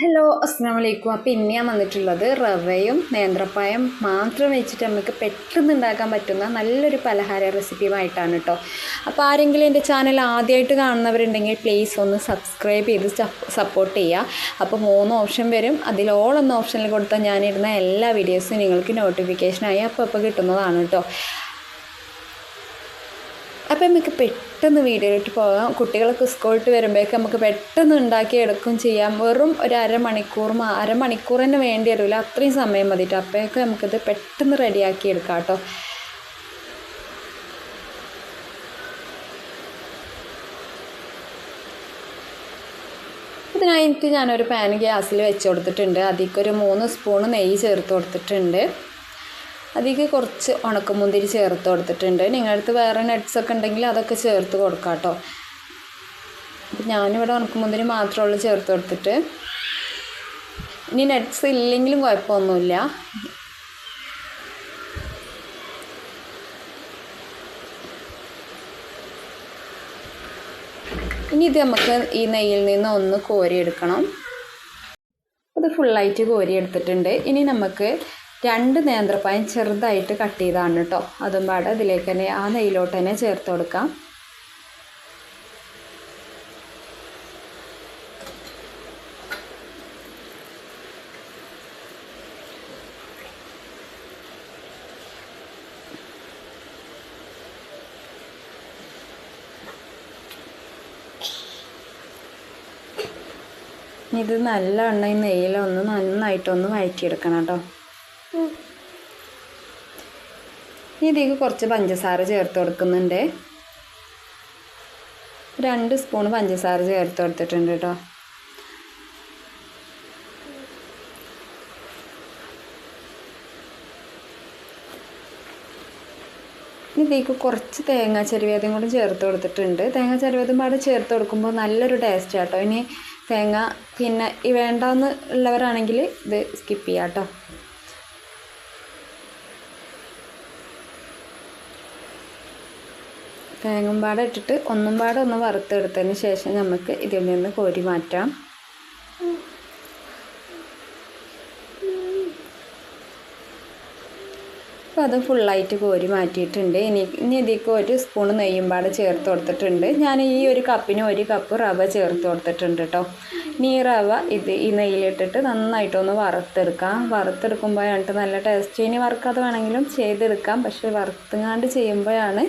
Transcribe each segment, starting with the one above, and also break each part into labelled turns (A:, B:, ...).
A: Hello അസ്സാം വലൈക്കും അപ്പോൾ ഇന്ന് ഞാൻ വന്നിട്ടുള്ളത് റവയും നേന്ത്രപ്പായം മാത്രം വെച്ചിട്ട് നമുക്ക് പെട്ടെന്ന് ഉണ്ടാക്കാൻ പറ്റുന്ന നല്ലൊരു പലഹാര റെസിപ്പിയുമായിട്ടാണ് കേട്ടോ. അപ്പോൾ ആരെങ്കിലും എന്റെ ചാനൽ ആദ്യമായിട്ട് കാണുന്നവരുണ്ടെങ്കിൽ പ്ലീസ് ഒന്ന് സബ്സ്ക്രൈബ് ചെയ്ത് സപ്പോർട്ട് ചെയ്യുക. അപ്പോൾ മൂന്ന് ഓപ്ഷൻ വരും. അതിൽ ഓൾ എന്ന ഓപ്ഷനിൽ കൊടുത്താൽ ഞാനിടുന്ന എല്ലാ വീഡിയോസും നിങ്ങൾക്ക് നോട്ടിഫിക്കേഷനായി അപ്പോൾ അപ്പോൾ കിട്ടുന്നതാണ് കേട്ടോ. അപ്പോൾ നമുക്ക് പെട്ടെന്ന് വീഡിയോയിലോട്ട് പോകാം. കുട്ടികളൊക്കെ സ്കൂളിട്ട് വരുമ്പോഴേക്ക് നമുക്ക് പെട്ടെന്ന് ഉണ്ടാക്കി എടുക്കും ചെയ്യാം. വെറും ഒരു അരമണിക്കൂർ അരമണിക്കൂറിന് വേണ്ടി വരില്ല. അത്രയും സമയം മതിട്ടോ അപ്പോഴേക്കും നമുക്കിത് പെട്ടെന്ന് റെഡിയാക്കി എടുക്കാം കേട്ടോ ഇതിനായിട്ട് ഞാനൊരു പാൻ ഗ്യാസിൽ വെച്ച് കൊടുത്തിട്ടുണ്ട്. അതിലേക്ക് ഒരു മൂന്ന് സ്പൂണ് നെയ്യ് ചേർത്ത് കൊടുത്തിട്ടുണ്ട്. അതിലേക്ക് കുറച്ച് ഉണക്കമുന്തിരി ചേർത്ത് കൊടുത്തിട്ടുണ്ട്. നിങ്ങളുടെ അടുത്ത് വേറെ നട്ട്സ് ഒക്കെ ഉണ്ടെങ്കിൽ അതൊക്കെ ചേർത്ത് കൊടുക്കാം കേട്ടോ. അപ്പം ഞാനിവിടെ ഉണക്കമുന്തിരി മാത്രമേ ഉള്ളൂ ചേർത്ത് കൊടുത്തിട്ട്. ഇനി നട്ട്സ് ഇല്ലെങ്കിലും കുഴപ്പമൊന്നുമില്ല. ഇനി ഇത് നമുക്ക് ഈ നെയ്യിൽ നിന്ന് ഒന്ന് കോരിയെടുക്കണം. അത് ഫുള്ളായിട്ട് കോരിയെടുത്തിട്ടുണ്ട്. ഇനി നമുക്ക് രണ്ട് നേന്ത്രപ്പായം ചെറുതായിട്ട് കട്ട് ചെയ്താണ് കേട്ടോ. അതും പാടെ ഇതിലേക്ക് തന്നെ ആ നെയ്യിലോട്ട് തന്നെ ചേർത്ത് കൊടുക്കാം. ഇത് നല്ലവണ്ണം ഈ നെയ്യിലൊന്ന് നന്നായിട്ടൊന്ന് വഴറ്റിയെടുക്കണം കേട്ടോ. ഇനി ഇതിലേക്ക് കുറച്ച് പഞ്ചസാര ചേർത്ത് കൊടുക്കുന്നുണ്ട്. രണ്ട് സ്പൂൺ പഞ്ചസാര ചേർത്ത് കൊടുത്തിട്ടുണ്ട് കേട്ടോ. ഇനി ഇതിലേക്ക് കുറച്ച് തേങ്ങ ചെരുവേതും കൂടി ചേർത്ത് കൊടുത്തിട്ടുണ്ട്. തേങ്ങ ചെരുവേതും പാടെ ചേർത്ത് കൊടുക്കുമ്പോൾ നല്ലൊരു ടേസ്റ്റ് കേട്ടോ. ഇനി തേങ്ങ പിന്നെ ഈ വേണ്ടാന്ന് ഉള്ളവരാണെങ്കിൽ ഇത് സ്കിപ്പ് ചെയ്യാം കേട്ടോ. തേങ്ങും പാടെ ഇട്ടിട്ട് ഒന്നും പാടെ ഒന്ന് വറുത്തെടുത്തതിന് ശേഷം നമുക്ക് ഇതിൽ നിന്ന് കോരി മാറ്റാം. അപ്പോൾ അത് ഫുള്ളായിട്ട് കോരി മാറ്റിയിട്ടുണ്ട്. ഇനി ഇനി ഇതിലേക്ക് ഒരു സ്പൂൺ നെയ്യും പാടെ ചേർത്ത് കൊടുത്തിട്ടുണ്ട്. ഞാൻ ഈ ഒരു കപ്പിന് ഒരു കപ്പ് റവ ചേർത്ത് കൊടുത്തിട്ടുണ്ട് കേട്ടോ ഇനി ഈ റവ ഇത് ഈ നെയ്യിലിട്ടിട്ട് നന്നായിട്ടൊന്ന് വറുത്തെടുക്കാം. വറുത്തെടുക്കുമ്പോഴാണ് നല്ല ടേസ്റ്റ് ഇനി വറുക്കാതെ വേണമെങ്കിലും ചെയ്തെടുക്കാം. പക്ഷേ വറുത്തുങ്ങാണ്ട് ചെയ്യുമ്പോഴാണ്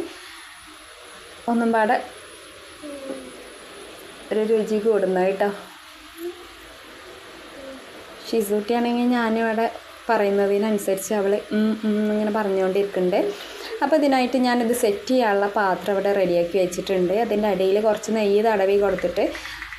A: ഒന്നും പാടെ ഒരു രുചി കൂടുന്നത് കേട്ടോ. ഷിസൂട്ടിയാണെങ്കിൽ ഞാനിവിടെ പറയുന്നതിനനുസരിച്ച് അവൾ ഇങ്ങനെ പറഞ്ഞുകൊണ്ടിരിക്കുന്നുണ്ട്. അപ്പോൾ ഇതിനായിട്ട് ഞാനിത് സെറ്റ് ചെയ്യാനുള്ള പാത്രം ഇവിടെ റെഡിയാക്കി വെച്ചിട്ടുണ്ട്. അതിന്റെ അടിയിൽ കുറച്ച് നെയ്യ് തടവി കൊടുത്തിട്ട്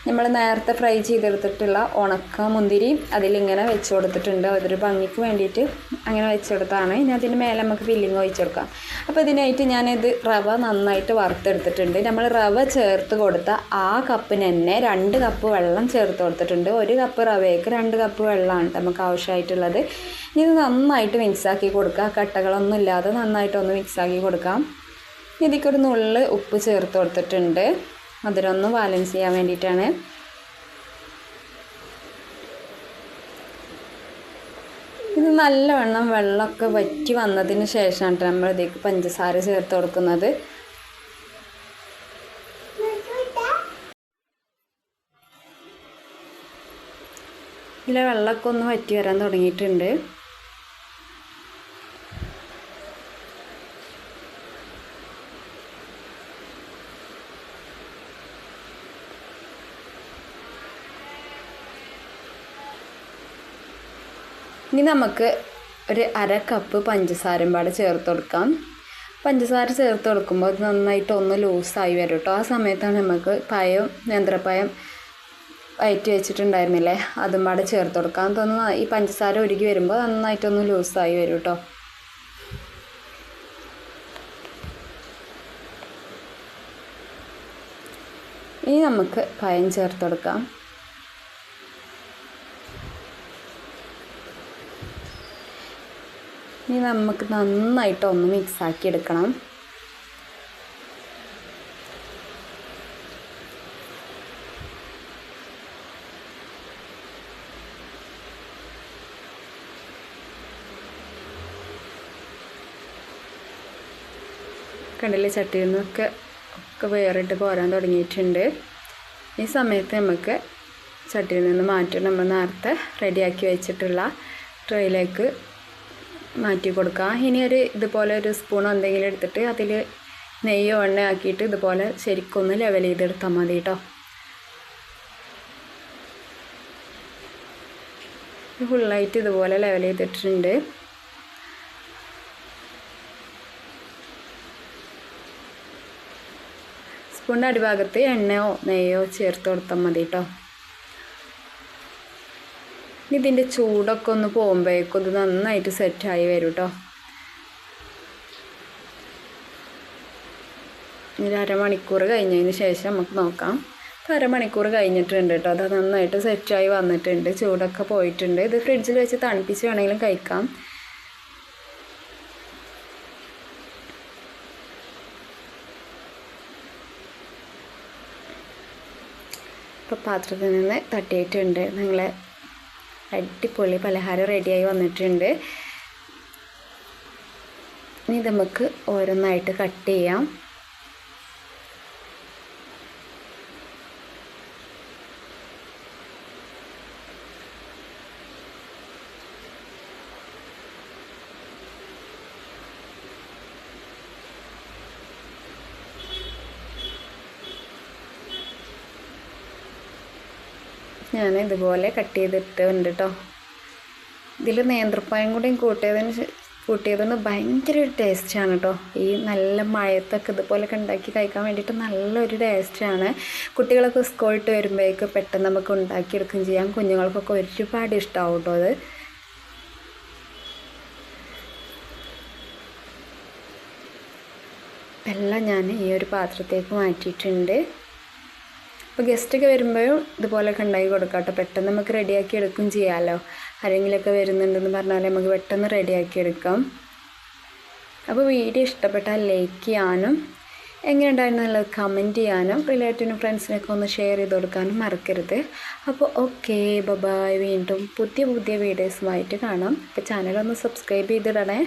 A: നമ്മൾ നേരത്തെ ഫ്രൈ ചെയ്തെടുത്തിട്ടുള്ള ഉണക്ക മുന്തിരി അതിലിങ്ങനെ വെച്ച് കൊടുത്തിട്ടുണ്ട്. അതൊരു ഭംഗിക്ക് വേണ്ടിയിട്ട് അങ്ങനെ വെച്ചെടുത്താണ് ഇനി അതിന് മേലെ നമുക്ക് ഫില്ലിങ് ഒഴിച്ച് കൊടുക്കാം. അപ്പോൾ ഇതിനായിട്ട് ഞാനിത് റവ നന്നായിട്ട് വറുത്തെടുത്തിട്ടുണ്ട്. നമ്മൾ റവ ചേർത്ത് കൊടുത്ത ആ കപ്പിന് തന്നെ രണ്ട് കപ്പ് വെള്ളം ചേർത്ത് കൊടുത്തിട്ടുണ്ട്. ഒരു കപ്പ് റവയ്ക്ക് രണ്ട് കപ്പ് വെള്ളമാണ് നമുക്ക് ആവശ്യമായിട്ടുള്ളത്. ഇനി ഇത് നന്നായിട്ട് മിക്സാക്കി കൊടുക്കുക കട്ടകളൊന്നും ഇല്ലാതെ നന്നായിട്ടൊന്ന് മിക്സാക്കി കൊടുക്കാം. ഇതിക്കൊരു നുള്ള് ഉപ്പ് ചേർത്ത് കൊടുത്തിട്ടുണ്ട്. മധുരമൊന്ന് ബാലൻസ് ചെയ്യാൻ വേണ്ടിയിട്ടാണ്. ഇത് നല്ലവണ്ണം വെള്ളമൊക്കെ വറ്റി വന്നതിന് ശേഷമാണ് നമ്മൾ ഇതിലേക്ക് പഞ്ചസാര ചേർത്ത് കൊടുക്കുന്നത്. ഇതിലെ വെള്ളമൊക്കെ ഒന്ന് വറ്റി വരാൻ തുടങ്ങിയിട്ടുണ്ട്. ഇനി നമുക്ക് ഒരു അര കപ്പ് പഞ്ചസാരയും പാടെ ചേർത്ത് കൊടുക്കാം. പഞ്ചസാര ചേർത്ത് കൊടുക്കുമ്പോൾ അത് നന്നായിട്ട് ഒന്ന് ലൂസായി വരും കേട്ടോ ആ സമയത്താണ് നമുക്ക് പയം നേന്ത്രപ്പയം വയറ്റി വെച്ചിട്ടുണ്ടായിരുന്നില്ലേ? അതും പാടെ ചേർത്ത് കൊടുക്കാൻ തോന്നുന്നു ഈ പഞ്ചസാര ഒരുക്കി വരുമ്പോൾ നന്നായിട്ടൊന്ന് ലൂസായി വരും കേട്ടോ ഇനി നമുക്ക് പയം ചേർത്ത് കൊടുക്കാം. ഇനി നമുക്ക് നന്നായിട്ട് ഒന്ന് മിക്സാക്കി എടുക്കണം. കണ്ടില്ലേ ചട്ടിയിൽ നിന്നൊക്കെ ഒക്കെ വേറിട്ട് പോരാൻ തുടങ്ങിയിട്ടുണ്ട്. ഈ സമയത്ത് നമുക്ക് ചട്ടിയിൽ നിന്ന് മാറ്റി നമ്മൾ നേരത്തെ റെഡിയാക്കി വെച്ചിട്ടുള്ള ട്രേയിലേക്ക് മാറ്റി കൊടുക്കുക ഇനി ഒരു ഇതുപോലെ ഒരു സ്പൂൺ എന്തെങ്കിലും എടുത്തിട്ട് അതിൽ നെയ്യോ എണ്ണ ആക്കിയിട്ട് ഇതുപോലെ ശരിക്കൊന്ന് ലെവൽ ചെയ്തെടുത്താൽ മതി കേട്ടോ ഫുള്ളായിട്ട് ഇതുപോലെ ലെവൽ ചെയ്തിട്ടുണ്ട്. സ്പൂണിന്റെ അടിഭാഗത്ത് എണ്ണയോ നെയ്യോ ചേർത്ത് കൊടുത്താൽ മതി കേട്ടോ ഇതിന്റെ ചൂടൊക്കെ ഒന്ന് പോകുമ്പോഴേക്കും ഇത് നന്നായിട്ട് സെറ്റായി വരും കേട്ടോ ഒരു അരമണിക്കൂർ കഴിഞ്ഞതിന് ശേഷം നമുക്ക് നോക്കാം. ഇപ്പോൾ അരമണിക്കൂർ കഴിഞ്ഞിട്ടുണ്ട് കേട്ടോ അത് നന്നായിട്ട് സെറ്റായി വന്നിട്ടുണ്ട്. ചൂടൊക്കെ പോയിട്ടുണ്ട്. ഇത് ഫ്രിഡ്ജിൽ വെച്ച് തണുപ്പിച്ച് വേണമെങ്കിലും കഴിക്കാം. ഇപ്പോൾ പാത്രത്തിൽ നിന്ന് തട്ടിയിട്ടുണ്ട്. നിങ്ങൾ അടിപൊളി പലഹാരം റെഡിയായി വന്നിട്ടുണ്ട്. ഇനി നമുക്ക് ഓരോന്നായിട്ട് കട്ട് ചെയ്യാം. ഞാൻ ഇതുപോലെ കട്ട് ചെയ്തിട്ടുണ്ട് കേട്ടോ ഇതിൽ നേന്ത്രപ്പായം കൂടി കൂട്ടിയതിന് കൂട്ടിയതൊന്ന് ഭയങ്കര ടേസ്റ്റാണ് കേട്ടോ ഈ നല്ല മഴയത്തൊക്കെ ഇതുപോലൊക്കെ ഉണ്ടാക്കി കഴിക്കാൻ വേണ്ടിയിട്ട് നല്ലൊരു ടേസ്റ്റാണ്. കുട്ടികളൊക്കെ സ്കൂളിട്ട് വരുമ്പോഴേക്ക് പെട്ടെന്ന് നമുക്ക് ഉണ്ടാക്കിയെടുക്കുകയും ചെയ്യാം. കുഞ്ഞുങ്ങൾക്കൊക്കെ ഒരുപാട് ഇഷ്ടമാവും കേട്ടോ അത്. എല്ലാം ഞാൻ ഈ ഒരു പാത്രത്തേക്ക് മാറ്റിയിട്ടുണ്ട്. അപ്പോൾ ഗസ്റ്റൊക്കെ വരുമ്പോഴും ഇതുപോലെയൊക്കെ ഉണ്ടാക്കി കൊടുക്കാം കേട്ടോ. പെട്ടെന്ന് നമുക്ക് റെഡിയാക്കി എടുക്കും ചെയ്യാമല്ലോ ആരെങ്കിലുമൊക്കെ വരുന്നുണ്ടെന്ന് പറഞ്ഞാൽ നമുക്ക് പെട്ടെന്ന് റെഡിയാക്കി എടുക്കാം. അപ്പോൾ വീഡിയോ ഇഷ്ടപ്പെട്ടാൽ ലൈക്ക് ചെയ്യാനും എങ്ങനെ ഉണ്ടായിരുന്നു എന്നുള്ളത് കമന്റ് ചെയ്യാനും റിലേറ്റീവിനും ഫ്രണ്ട്സിനൊക്കെ ഒന്ന് ഷെയർ ചെയ്ത് കൊടുക്കാനും മറക്കരുത്. അപ്പോൾ ഓക്കെ ബബായ് വീണ്ടും പുതിയ പുതിയ വീഡിയോസുമായിട്ട് കാണാം. അപ്പോൾ ചാനലൊന്ന് സബ്സ്ക്രൈബ് ചെയ്തിടണേ.